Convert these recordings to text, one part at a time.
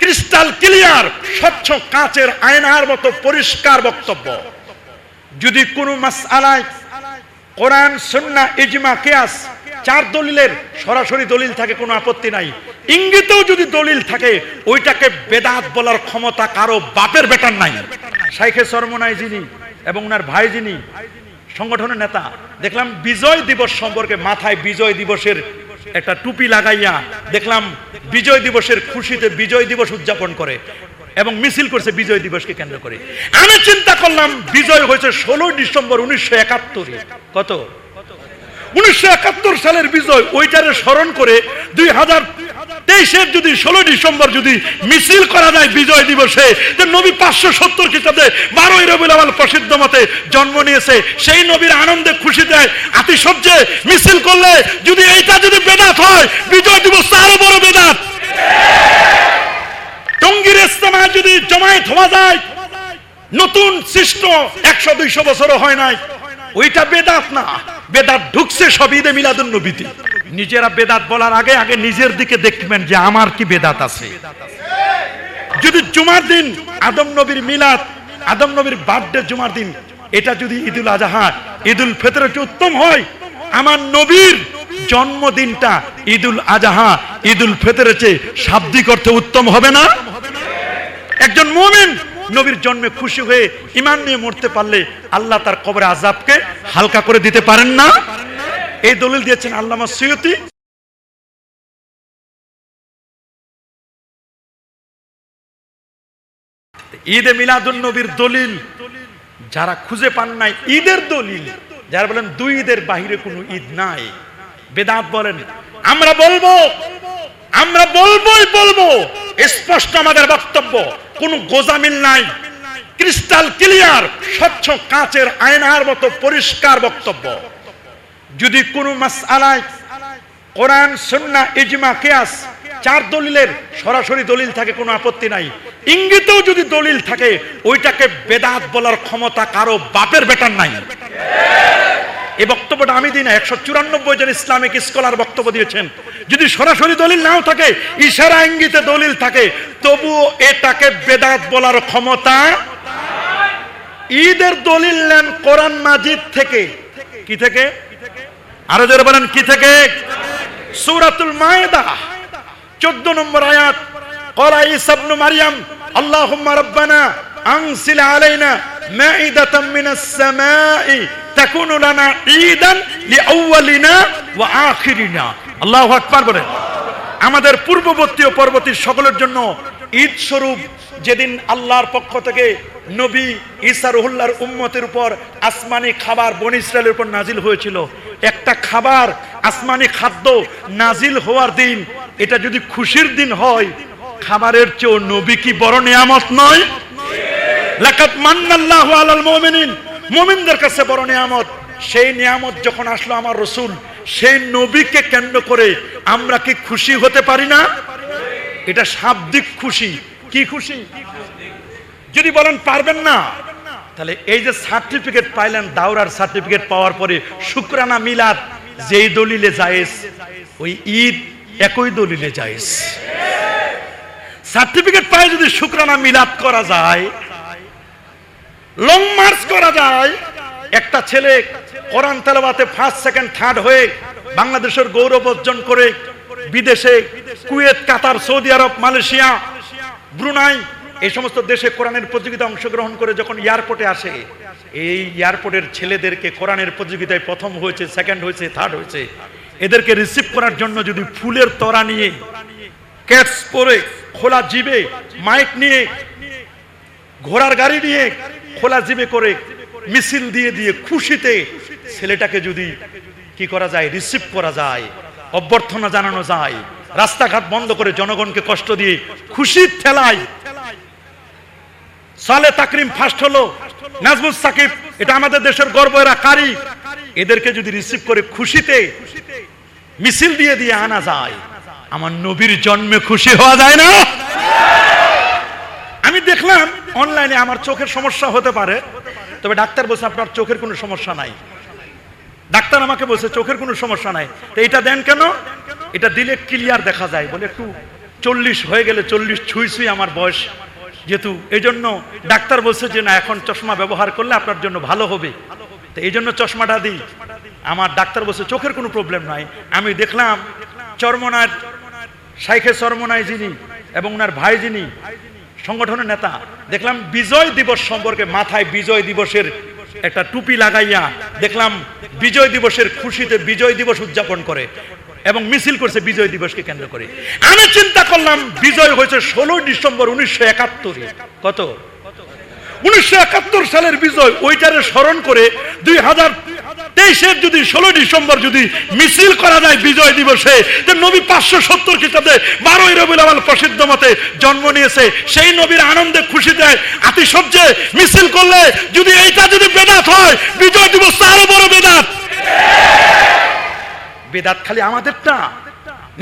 Crystal clear স্বচ্ছ কাচের আয়নার মতো পরিষ্কার বক্তব্য। যদি কোনো মাসআলায় কোরআন, সুন্নাহ, ইজমা, কিয়াস চার দলিলের সরাসরি দলিল থাকে, কোনো আপত্তি নাই। ইঙ্গিতেও যদি দলিল থাকে, ওইটাকে বেদাত বলার ক্ষমতা কারও বাপের বেটার নাই। শাইখে সরমনাই যিনি এবং ওনার ভাই যিনি, সংগঠনের নেতা, দেখলাম বিজয় দিবস সম্পর্কে মাথায় বিজয় দিবসের একটা টুপি লাগাইয়া দেখলাম বিজয় দিবসের খুশিতে বিজয় দিবস উদযাপন করে এবং মিছিল করছে বিজয় দিবসকে কেন্দ্র করে। আমি চিন্তা করলাম, বিজয় হয়েছে ষোলোই ডিসেম্বর উনিশশো একাত্তরে। কত? উনিশশো একাত্তর সালের বিজয় ওইটারে স্মরণ করে দুই হাজার তেইশের যদি ষোলো ডিসেম্বর যদি মিছিল করা যায় বিজয় দিবসে, যে নবী পাঁচশো সত্তর খ্রিস্টাব্দে বারোই রবিউল আওয়াল প্রসিদ্ধ মতে জন্ম নিয়েছে, সেই নবীর আনন্দে খুশি দেয় আতিশয্যে মিছিল করলে যদি এইটা যদি বেদাত হয়, বিজয় দিবস আরও বড় বেদাত। টঙ্গির ইস্তেমায় যদি জমায়েত হওয়া যায়, নতুন সৃষ্ট একশো দুইশো বছরও হয় নাই। ওইটা বেদাত না। বেদাত ঢুকছে সব ঈদে মিলাদুন নবীতে নিজেরা বেদাত বলার আগে আগে নিজের দিকে দেখবেন যে আমার কি বেদাত আছে। যদি জুমার দিন আদম নবীর মিলাদ, আদম নবীর বার্থডে জুমার দিন, এটা যদি ঈদুল আজহা, ঈদুল ফেতর উত্তম হয়, আমার নবীর জন্মদিনটা ঈদুল আজহা, ঈদুল ফেতরের চেয়ে শাব্দিক অর্থে উত্তম হবে না? একজন মুমিন নবীর জন্মে খুশি হয়ে ইমান নিয়ে মরতে পারলে আল্লাহ তার কবরে আজাবকে হালকা করে দিতে পারেন না। এই দলিল দিয়েছেন আল্লামা সৈয়তি ঈদে মিলাদুন নবীর দলিল, যারা খুঁজে পান নাই, ঈদের দলিল, যারা বলেন দুই ঈদের বাহিরে কোনো ঈদ নাই। বেদাত বলেন, আমরা বলব, আমরা বলবোই বলব, স্পষ্ট আমাদের বক্তব্য, কোনো গোজামিল নাই। ক্রিস্টাল ক্লিয়ার, স্বচ্ছ কাঁচের আয়নার মতো পরিষ্কার বক্তব্য। যদি কোনো মাসআলায় কোরআন সন্না ইজমা, কেয়াস, চার দলিলের সরাসরি দলিল থাকে, কোনো আপত্তি নাই। ইঙ্গিতেও যদি দলিল থাকে, ওইটাকে বেদাত বলার ক্ষমতা কারও বাপের বেটার নাই। এই বক্তব্যটা আমি দিই না, একশো চুরানব্বই জন ইসলামিক স্কলার বক্তব্য দিয়েছেন। যদি সরাসরি দলিল নাও থাকে, ইশারা ইঙ্গিতে দলিল থাকে, তবুও এটাকে বেদাত বলার ক্ষমতা ঈদের দলিল নেন কোরআন মাজিদ থেকে। কি থেকে? আরও জোরে বলেন, কি থেকে? সূরাতুল মায়েদা 14 নম্বর আয়াত। ক্বালা ঈসা ইবনে মারইয়াম আল্লাহুম্মা রাব্বানা আনসিল আলাইনা আমাদের পূর্ববর্তী ও পরবর্তী সকলের জন্য ঈদ স্বরূপ যেদিন আল্লাহর পক্ষ থেকে নবী ঈসা রহুল্লার উম্মতের উপর আসমানি খাবার বন ইসরায়েলের উপর নাজিল হয়েছিল। একটা খাবার, আসমানি খাদ্য নাজিল হওয়ার দিন, এটা যদি খুশির দিন হয়, খাবারের চেয়েও নবী কি বড় নিয়ামত নয়? লাকাত মান্নাল্লাহু আলাল মুমিনিন। মুমিনদের কাছে বড় নিয়ামত। সেই নিয়ামত যখন আসলো আমার রসুল, সেই নবীকে কেন্দ্র করে আমরা কি খুশি হতে পারি না? এটা শাব্দিক খুশি। কি খুশি? যদি বলেন পারবেন না, তাহলে এই যে সার্টিফিকেট পাইলেন, দাওরার সার্টিফিকেট পাওয়ার পরে শুক্রানা মিলাদ, যেই দলিলে জায়েজ, ওই ঈদ একই দলিলে জায়েজ। সার্টিফিকেট পাই যদি শুক্রানা মিলাদ করা যায় লং মার্চ করা যায়। একটা ছেলে কোরআন তেলাওয়াতে ফার্স্ট সেকেন্ড থার্ড হয়ে বাংলাদেশের গৌরব অর্জন করে বিদেশে Kuwait, Qatar, Saudi Arab, Malaysia, Brunei এই সমস্ত দেশে কোরআনের প্রতিযোগিতা অংশগ্রহণ করে যখন এয়ারপোর্টে আসে, এই এয়ারপোর্টের ছেলেদেরকে কোরআনের প্রতিযোগিতায় প্রথম হয়েছে, সেকেন্ড হয়েছে, থার্ড হয়েছে। এদেরকে রিসিভ করার জন্য যদি ফুলের তরা নিয়ে ক্যাটস পরে, খোলা জিবে মাইক নিয়ে, ঘোড়ার গাড়ি নিয়ে খোলা জিবে করে মিছিল দিয়ে দিয়ে খুশিতে ছেলেটাকে যদি কি করা যায় রিসিভ করা যায়, অভ্যর্থনা জানানো যায়, রাস্তাঘাট বন্ধ করে জনগণকে কষ্ট দিয়ে খুশির ঠেলায়। সালে তাকরিম ফার্স্ট হলো নাজমুল সাকিব, এটা আমাদের দেশের গর্ব, এরা কারি। এদেরকে যদি রিসিভ করে খুশিতে, মিছিল দিয়ে দিয়ে আনা যায়, আমার নবীর জন্মে খুশি হওয়া যায় না? আমি দেখলাম অনলাইনে আমার চোখের সমস্যা হতে পারে, তবে ডাক্তার বলছে আপনার চোখের কোনো সমস্যা নাই। ডাক্তার আমাকে বলছে, চোখের কোনো সমস্যা নাই। তো এটা দেন কেন? এটা দিলে ক্লিয়ার দেখা যায়। বলে একটু চল্লিশ হয়ে গেলে চল্লিশ ছুঁই ছুঁই আমার বয়স। যেহেতু এই জন্য ডাক্তার বলছে যে, না, এখন চশমা ব্যবহার করলে আপনার জন্য ভালো হবে। তো এই জন্য চশমাটা দিই। আমার ডাক্তার বলছে, চোখের কোনো প্রবলেম নাই। আমি দেখলাম চর্মনার, শাইখে চর্মনায় যিনি এবং ওনার ভাই যিনি সংগঠনের নেতা। দেখলাম বিজয় দিবস সম্পর্কে মাথায় বিজয় দিবসের একটা টুপি লাগাইয়া দেখলাম বিজয় দিবসের খুশিতে বিজয় দিবস উদযাপন করে এবং মিছিল করছে বিজয় দিবসকে কেন্দ্র করে। আমি চিন্তা করলাম বিজয় হয়েছে ষোলোই ডিসেম্বর উনিশশো একাত্তরে। কত? উনিশশো একাত্তর সালের বিজয় ওইটারে স্মরণ করে দুই হাজার তেইশের যদি ষোলো ডিসেম্বর যদি মিছিল করা যায় বিজয় দিবসে, যে নবী পাঁচশো সত্তর খ্রিস্টাব্দে বারোই রবিউল আওয়াল প্রসিদ্ধ মতে জন্ম নিয়েছে, সেই নবীর আনন্দে খুশিতে আতিশয্যে মিছিল করলে যদি এইটা যদি বেদাত হয়, বিজয় দিবস আরও বড় বেদাত। বেদাত খালি আমাদেরটা।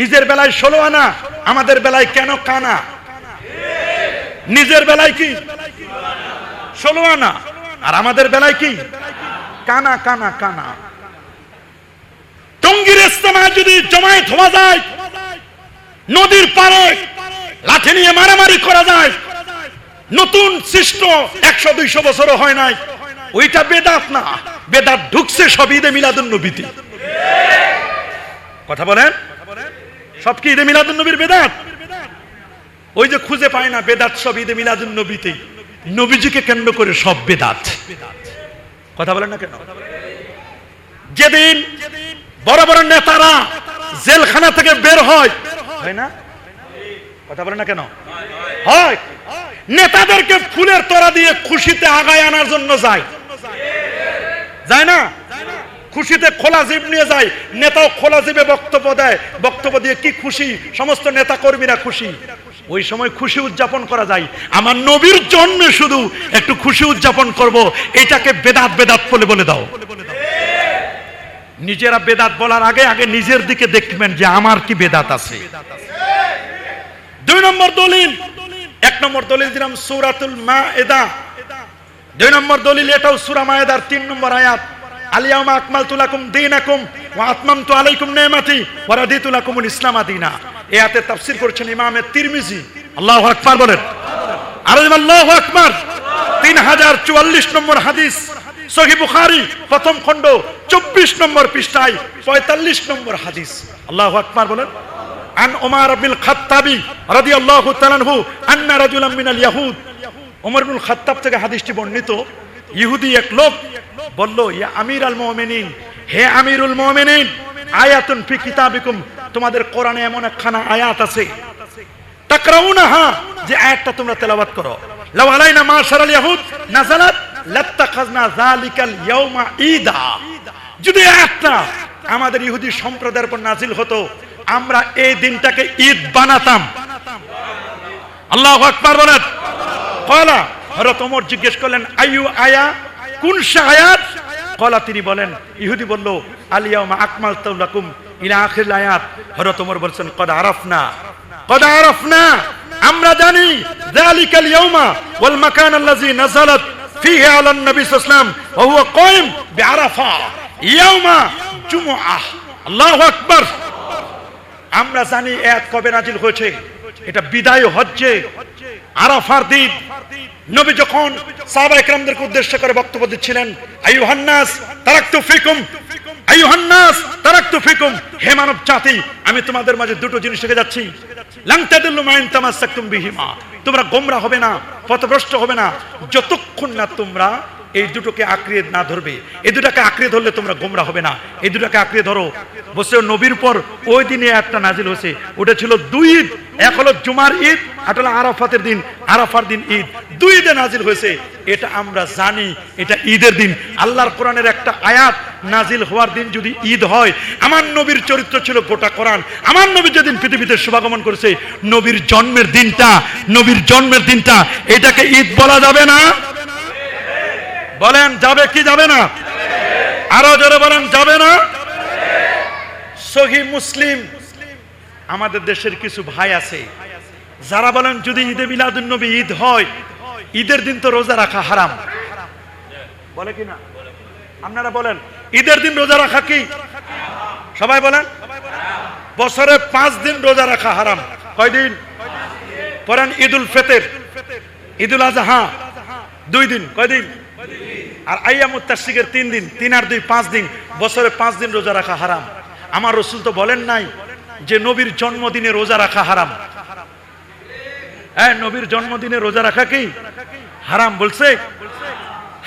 নিজের বেলায় ষোলো আনা, আমাদের বেলায় কেন কানা? নিজের বেলায় কি? ষোলো আনা। আর আমাদের বেলায় কি? কানা কানা কানা। টঙ্গির ইস্তেমায় যদি জমায়েত হওয়া যায়, নদীর পারে লাঠি নিয়ে মারামারি করা যায়, নতুন সৃষ্ট একশো, দুইশো বছরও হয় নাই, ওইটা বেদাত না। বেদাত ঢুকছে সব ঈদে মিলাদুন নবীতে কথা বলেন? সব কি ঈদে মিলাদুন নবীর বেদাত? ওই যে খুঁজে পায় না বেদাত সব ঈদে মিলাদুন নবীতে নবীজিকে কেন্দ্র করে সব বেদাত। কথা বলেন না কেন? যেদিন বড় বড় নেতারা জেলখানা থেকে বের হয় হয় না? কথা বলেন না কেন? হয়। নেতাদেরকে ফুলের তোরা দিয়ে খুশিতে আগায় আনার জন্য যায়। যায় না? খুশিতে খোলা জিপ নিয়ে যায়। নেতাও খোলা জিপে বক্তব্য দেয়। বক্তব্য দিয়ে কি খুশি? সমস্ত নেতা কর্মীরা খুশি। ওই সময় খুশি উদযাপন করা যায়। আমার নবীর জন্মে শুধু একটু খুশি উদযাপন করব, এটাকে বেদাত বেদাত বলে বলে দাও। নিজেরা বেদাত বলার আগে আগে নিজের দিকে দেখবেন যে আমার কি বেদাত আছে। দুই নম্বর দলিল, এক নম্বর দলিল দিলাম সূরাতুল মায়েদা। দুই নম্বর দলিল, এটাও সূরা মায়েদার তিন নম্বর আয়াত। আলিয়ামা আকমালতু লাকুম দীনাকুম ওয়া আতমামতু আলাইকুম নি'মাতি ওয়া রাদিতু লাকুমুল ইসলাম দীনা। এই আয়াতে তাফসীর করেছেন ইমামে তিরমিজি আল্লাহু আকবার বলেন আর আল্লাহু আকবার 3044 নম্বর হাদিস সহি বুখারী প্রথম খণ্ড 24 নম্বর পৃষ্ঠায় 45 নম্বর হাদিস আল্লাহু আকবার বলেন عن عمر بن الخطاب رضي الله تعالى عنه أن رجلا من اليهود عمر بن الخطاب থেকে হাদিসটি বর্ণিত ইহুদি এক লোক বলল ইয়া আমির আল মুমিনিন হে আমিরুল মুমিনিন আয়াতুন ফি কিতাবিকুম। তোমাদের কোরআনে এমন একখানা আয়াত আছে। তাকরাউনাহা, যে আয়াতটা তোমরা তেলাওয়াত করো। লাউ আলাইনা মাশারাল ইয়াহুদ নাযালাত লাত্তাখাযনা যালিকাল ইয়াউমা ঈদা। যদি আয়াতটা আমাদের ইহুদি সম্প্রদায়ের উপর নাজিল হতো, আমরা এই দিনটাকে ঈদ বানাতাম। আল্লাহু আকবার বলেন। কলা হযরত ওমর জিজ্ঞেস করলেন, আইয়ু আয়া? কোন সে আয়াত? কলা তিনি বলেন, ইহুদি বলল আলিয়াউমা আকমালতু লাকুম ইলা আখির আয়াত। হযরত ওমর বলছেন, কদ আরাফনা। কদ আরাফনা? আমরা জানি, যালিকাল ইয়াউমা ওয়াল মাকান আল্লাযী নাযালাত ফিহি আলা নবী সাল্লাল্লাহু ওয়া হুয়া কায়েম বিআরাফা। আল্লাহু আকবার। আমরা জানি কবে নাজিল হয়েছে? এটা বিদায় হজ্জে, আরাফার দিন নবী যখন সাহাবা একরামদেরকে উদ্দেশ্য করে বক্তব্য দিচ্ছিলেন, আইয়ুহান্নাস তারাকতু ফিকুম, আইয়ুহান্নাস তারাকতু ফিকুম, হে মানব জাতি, আমি তোমাদের মাঝে দুটো জিনিস রেখে যাচ্ছি। লাং তাদিল্লু মা ইন বিহিমা, তোমরা গোমরা হবে না, পথভ্রষ্ট হবে না, যতক্ষণ না তোমরা এই দুটোকে আঁকড়িয়ে না ধরবে। এই দুটাকে আঁকড়িয়ে ধরলে তোমরা গোমরা হবে না। এই দুটাকে আঁকড়িয়ে ধরো। বসে নবীর পর ওই দিনে একটা নাজিল হয়েছে। ওটা ছিল দুই ঈদ। এক হলো জুমার ঈদ আর হলো আরাফাতের দিন, আরাফার দিন ঈদ। দুই ঈদে নাজিল হয়েছে। এটা আমরা জানি, এটা ঈদের দিন। আল্লাহর কোরআনের একটা আয়াত, নাজিল হওয়ার দিন যদি ঈদ হয়, আমার নবীর চরিত্র ছিল গোটা কোরআন। আমার নবী যেদিন পৃথিবীতে শুভাগমন করেছে, নবীর জন্মের দিনটা, নবীর জন্মের দিনটা, এটাকে ঈদ বলা যাবে না? বলেন, যাবে কি যাবে না? আরও জোরে বলেন, যাবে না? সহি মুসলিম, আমাদের দেশের কিছু ভাই আছে, যারা বলেন, যদি ঈদে মিলাদুন নবী ঈদ হয়, ঈদের দিন তো রোজা রাখা হারাম। বলে কি না? আপনারা বলেন, ঈদের দিন রোজা রাখা কি? সবাই বলেন, বছরে পাঁচ দিন রোজা রাখা হারাম। কয়দিন পরেন ঈদুল ফেতের। ঈদুল আজহা, দুই দিন। কয়দিন আর আইয়ামুত তাসিকের তিন দিন, তিন আর দুই পাঁচ দিন, বছরে পাঁচ দিন রোজা রাখা হারাম। আমার রসুল তো বলেন নাই যে নবীর জন্মদিনে রোজা রাখা হারাম। হ্যাঁ নবীর জন্মদিনে রোজা রাখা কি? হারাম বলছে?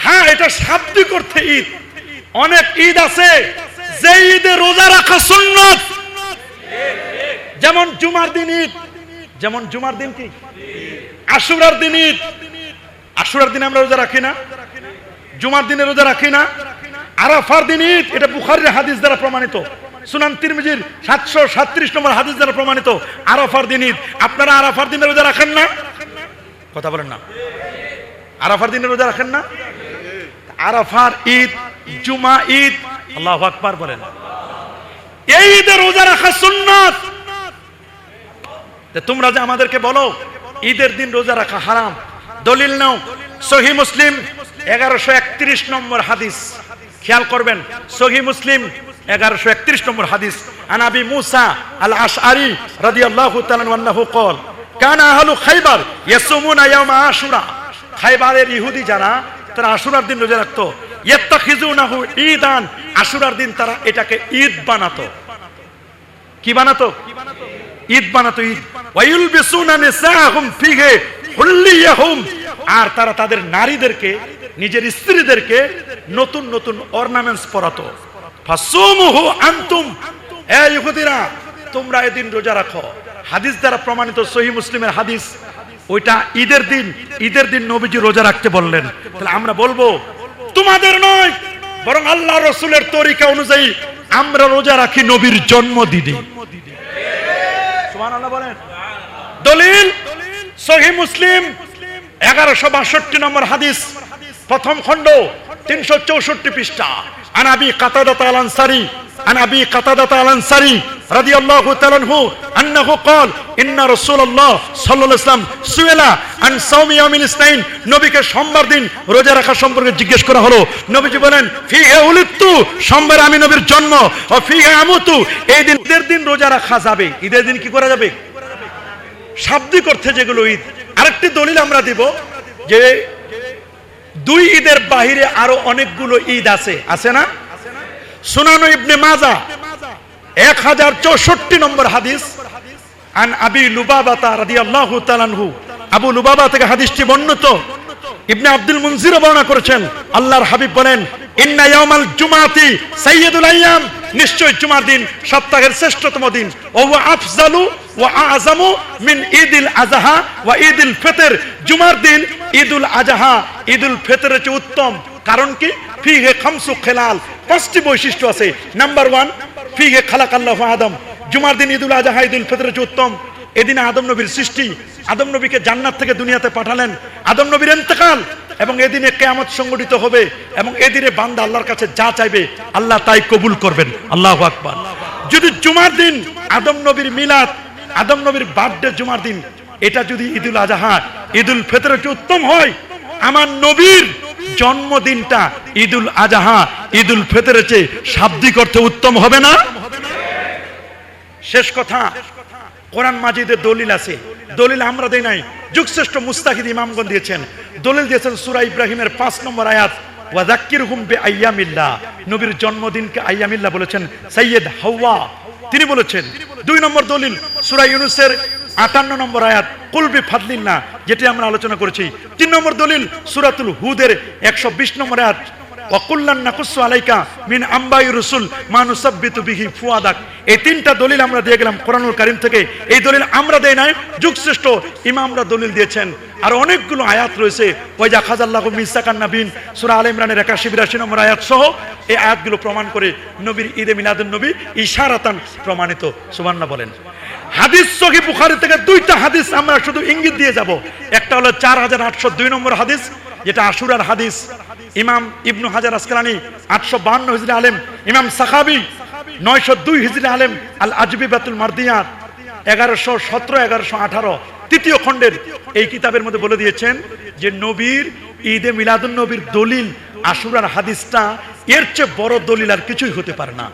হ্যাঁ এটা শাব্দিক অর্থে ঈদ। অনেক ঈদ আছে, যে ঈদে রোজা রাখা সুন্নত। যেমন জুমার দিন ঈদ, যেমন জুমার দিন কি? আশুরার দিন ঈদ। আশুরার দিন আমরা রোজা রাখি না? জুমার দিনে রোজা রাখি না। আরাফার দিন ঈদ, এটা বুখারীর হাদিস দ্বারা প্রমাণিত। সুনান তিরমিজির সাতশো সাতত্রিশ নম্বর হাদিস দ্বারা প্রমাণিত। আরাফার দিন ঈদ, আপনারা আরাফার দিনে রোজা রাখেন না? কথা বলেন না। আরাফার দিনে রোজা রাখেন না? আরাফার ঈদ, জুমা ঈদ, আল্লাহ আকবার বলেন। এই ঈদে রোজা রাখা সুন্নাত। তোমরা যে আমাদেরকে বলো, ঈদের দিন রোজা রাখা হারাম। দলিল নাও, সহি মুসলিম। এগারোশো একত্রিশ নম্বর হাদিস। খেয়াল করবেন, সহি মুসলিম এগারোশো একত্রিশ নম্বর হাদিস। আনাবি মুসা আল আশআরি রাদিয়াল্লাহু তাআলা আনহু কল, কানা আহলু খাইবার ইয়াসুমুনা ইয়াওমা আশুরা। খাইবারের ইহুদি যারা, তারা আশুরার দিন রোজা রাখতো। ইয়াত্তাখিজুনাহু ঈদান। আশুরার দিন তারা এটাকে ঈদ বানাতো। কি বানাতো? ঈদ বানাতো ঈদ। ওয়াইল ওয়াইলবিসুনা নিসাআহুম ফিহি হুল্লিয়াহুম। আর তারা তাদের নারীদেরকে নিজের স্ত্রীদেরকে নতুন নতুন অর্নামেন্টস পরাতো। আনতুম। ইহুদিরা, তোমরা এদিন রোজা রাখো। হাদিস দ্বারা প্রমাণিত সহি মুসলিমের হাদিস, ওইটা ঈদের দিন ঈদের দিন নবীজি রোজা রাখতে বললেন। তাহলে আমরা বলব, তোমাদের নয়, বরং আল্লাহ রসুলের তরিকা অনুযায়ী আমরা রোজা রাখি নবীর জন্মদিনে। দলিল সহি মুসলিম, এগারোশো বাষট্টি নম্বর হাদিস। প্রথম খণ্ড তিনশো চৌষট্টি পৃষ্ঠা আনাবি কাতাদাত আল আনসারি عن ابي قتاده الانصاري رضي الله تعالى عنه انه قال ان رسول الله صلى الله عليه وسلم سئل عن صوم يوم الاثنين নবীকে সোমবার দিন রোজা রাখা সম্পর্কে জিজ্ঞেস করা হলো নবীজি বলেন ফিহে উলিত্তু সোমবার আমি নবীর জন্ম ও ফিহে আমুতু এই দিন ঈদের দিন রোজা রাখা যাবে ঈদের দিন কি করা যাবে শাব্দিক অর্থে যেগুলো ঈদ আরেকটি দলিল আমরা দিব যে দুই ঈদের বাহিরে আরও অনেকগুলো ঈদ আছে। আছে না? সুনানো ইবনে মাজা, এক হাজার চৌষট্টি নম্বর হাদিস। আন আবি লুবাবাতা আল্লাহ তালানহু আবু লুবাবা থেকে হাদিসটি বর্ণিত। ইবনে আব্দুল মুনজির বর্ণনা করেছেন। আল্লাহর হাবিব বলেন, ইন্না ইয়াউমাল জুমাতি সাইয়্যিদুল আইয়াম। নিশ্চয় জুমার দিন সপ্তাহের শ্রেষ্ঠতম দিন। ও আফজালু ওয়া আযামু মিন ওয়া ঈদিল ফিতর। জুমার দিন আযহা, ঈদুল ফিতরের চেয়ে উত্তম। কারণ কি? ফিহে খামসু খেলাল। পাঁচটি বৈশিষ্ট্য আছে। নাম্বার ওয়ান, ফিহে খালাক আল্লাহ আদম। জুমার দিন ঈদুল আজহা ঈদুল ফিতরের উত্তম। এদিনে আদম নবীর সৃষ্টি। আদম নবীকে জান্নাত থেকে দুনিয়াতে পাঠালেন। আদম নবীর ইন্তেকাল। এবং এদিনে কেয়ামত সংগঠিত হবে এবং এদিনে বান্দা আল্লাহর কাছে যা চাইবে, আল্লাহ তাই কবুল করবেন। আল্লাহ আকবার। যদি জুমার দিন, আদম নবীর মিলাদ, আদম নবীর বার্থডে জুমার দিন, এটা যদি ঈদুল আজহা, ঈদুল ফিতরের চেয়ে উত্তম হয়, আমার নবীর জন্মদিনটা ঈদুল আজহা, ঈদুল ফেতরে চেয়ে শাব্দিক অর্থে উত্তম হবে না? শেষ কথা। কোরআন মাজিদের দলিল আছে। দলিল আমরা দেই নাই। যুগশ্রেষ্ঠ মুস্তাহিদ ইমামগণ দিয়েছেন। দলিল দিয়েছেন সূরা ইব্রাহিমের পাঁচ নম্বর আয়াত ওয়াজাক্কিরহুম বিআইয়ামিল্লাহ। নবীর জন্মদিনকে আইয়ামিল্লাহ বলেছেন সাইয়্যেদ হাওয়া। তিনি বলেছেন, দুই নম্বর দলিল সূরা ইউনুসের আটান্ন নম্বর আয়াত কুলবি ফাদলিল্লাহ যেটি আমরা আলোচনা করেছি। তিন নম্বর দলিল সুরাতুল হুদের একশো বিশ নম্বর আয়াত তিনটা দলিল আমরা ইমামরা দলিল দিয়েছেন। আর অনেকগুলো আয়াত রয়েছে, ওয়াইজা খাজাল্লাহু মিসাকান নাবিন সূরা আলে ইমরানের 81 82 নম্বর আয়াত সহ এই আয়াতগুলো প্রমাণ করে নবীর ঈদে মিলাদুন নবী ইশারাতান প্রমাণিত। সুবহানাল্লাহ বলেন। হাদিস সহি বুখারী থেকে দুইটা হাদিস আমরা শুধু ইঙ্গিত দিয়ে যাব। একটা হলো চার হাজার আটশো দুই নম্বর হাদিস, যেটা আশুরার হাদিস। ইমাম ইবনু হাজার আসকালানি আটশো বান্ন হিজরি আলেম, ইমাম সাখাবি নয়শো দুই হিজরি আলেম আল আজবি বাতুল মার্দিয়াত এগারোশো সতেরো, এগারোশো আঠারো। তৃতীয় খণ্ডের এই কিতাবের মধ্যে বলে দিয়েছেন যে নবীর, ঈদে মিলাদুন নবীর দলিল, আশুরার হাদিসটা এর চেয়ে বড় দলিল আর কিছুই হতে পারে না।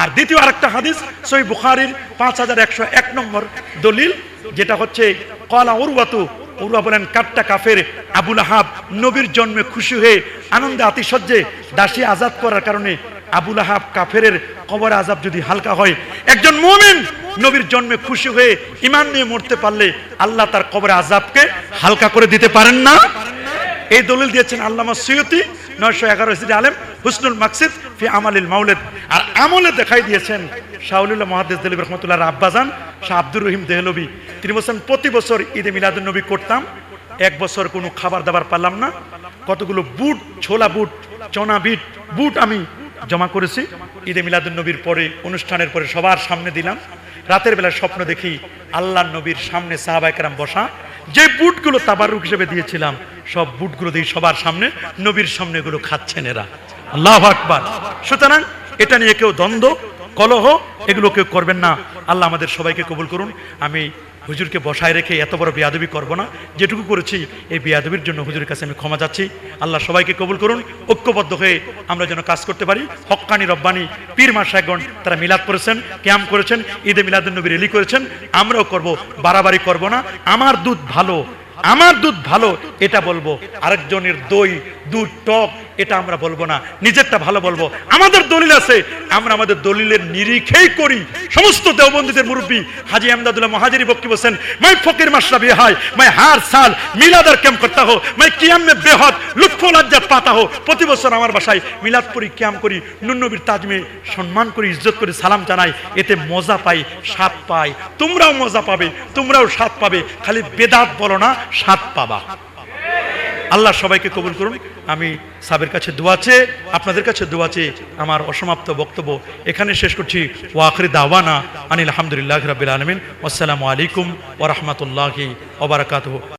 আর দ্বিতীয় আরেকটা হাদিস সই বুখারির পাঁচ হাজার একশো এক নম্বর দলিল, যেটা হচ্ছে, কলা উরওয়াতু উরওয়া বলেন, কাট্টা কাফের আবুল আহাব নবীর জন্মে খুশি হয়ে আনন্দে আতিশয্যে দাসী আজাদ করার কারণে আবুল আহাব কাফেরের কবর আজাব যদি হালকা হয়, একজন মুমিন নবীর জন্মে খুশি হয়ে ইমান নিয়ে মরতে পারলে আল্লাহ তার কবর আজাবকে হালকা করে দিতে পারেন না। এই দলিল দিয়েছেন আল্লামা সৈয়তি নয়শো এগারো আলেম হুসনুল মাকসিদ ফি আমালিল মাউলেদ। আর আমলে দেখাই দিয়েছেন শাহুল্লাহ মহাদেশ দেলিব রহমতুল্লাহ আব্বাজান শাহ আব্দুর রহিম দেহলবি। তিনি বলছেন, প্রতি বছর ঈদে মিলাদুল নবী করতাম, এক বছর কোনো খাবার দাবার পারলাম না। কতগুলো বুট, ছোলা বুট, চনা বিট, বুট আমি জমা করেছি। ঈদে মিলাদুল নবীর পরে, অনুষ্ঠানের পরে সবার সামনে দিলাম। রাতের বেলা স্বপ্ন দেখি আল্লাহ নবীর সামনে সাহাবাইকারাম বসা। যে বুটগুলো তাবারুক হিসেবে দিয়েছিলাম, সব বুটগুলো দিয়ে সবার সামনে, নবীর সামনে এগুলো খাচ্ছেন এরা। আল্লাহ আকবার। সুতরাং এটা নিয়ে কেউ দ্বন্দ্ব কলহ, এগুলো কেউ করবেন না। আল্লাহ আমাদের সবাইকে কবুল করুন। আমি হুজুরকে বসায় রেখে এত বড় বিয়াদবি করব না। যেটুকু করেছি, এই বিয়াদবির জন্য হুজুরের কাছে আমি ক্ষমা চাচ্ছি। আল্লাহ সবাইকে কবুল করুন। ঐক্যবদ্ধ হয়ে আমরা যেন কাজ করতে পারি। হক্কানি রব্বানি পীর মাসায়গণ তারা মিলাদ করেছেন, ক্যাম করেছেন, ঈদে মিলাদুল নবী রেলি করেছেন। আমরাও করব, বাড়াবাড়ি করব না। আমার দুধ ভালো, আমার দুধ ভালো, এটা বলব। আরেকজনের দই দুধ টক এটা আমরা বলব না, নিজেরটা ভালো বলব। আমাদের দলিল আছে, আমরা আমাদের দলিলের নিরিখেই করি। সমস্ত দেওবন্দীদের মুরব্বী, হাজি আহমদাদুল্লাহ মহাজিরি বক্কি বলছেন, মাই ফকির মাসরা বিহাই মাই হার সাল, মিলাদার ক্যাম্প করতে হো, মাই কিয়াম বেহদ লাজ্জাত পাতা হো। প্রতি বছর আমার বাসায় মিলাদ করি ক্যাম্প করি, নুন্নবীর তাজমে সম্মান করি, ইজ্জত করি, সালাম জানাই। এতে মজা পাই, স্বাদ পাই। তোমরাও মজা পাবে, তোমরাও স্বাদ পাবে। খালি বেদাত বলো না, স্বাদ পাবা। আল্লাহ সবাইকে কবুল করুন। আমি সাবের কাছে দোয়াচে আপনাদের কাছে দোয়াচে আমার অসমাপ্ত বক্তব্য এখানে শেষ করছি। ওয়াখরি দাওয়ানা আনিল আলহামদুলিল্লাহ রাবিল আলমিন। আসসালামু আলাইকুম ওরহমতুল্লাহি ওবরাকাতহ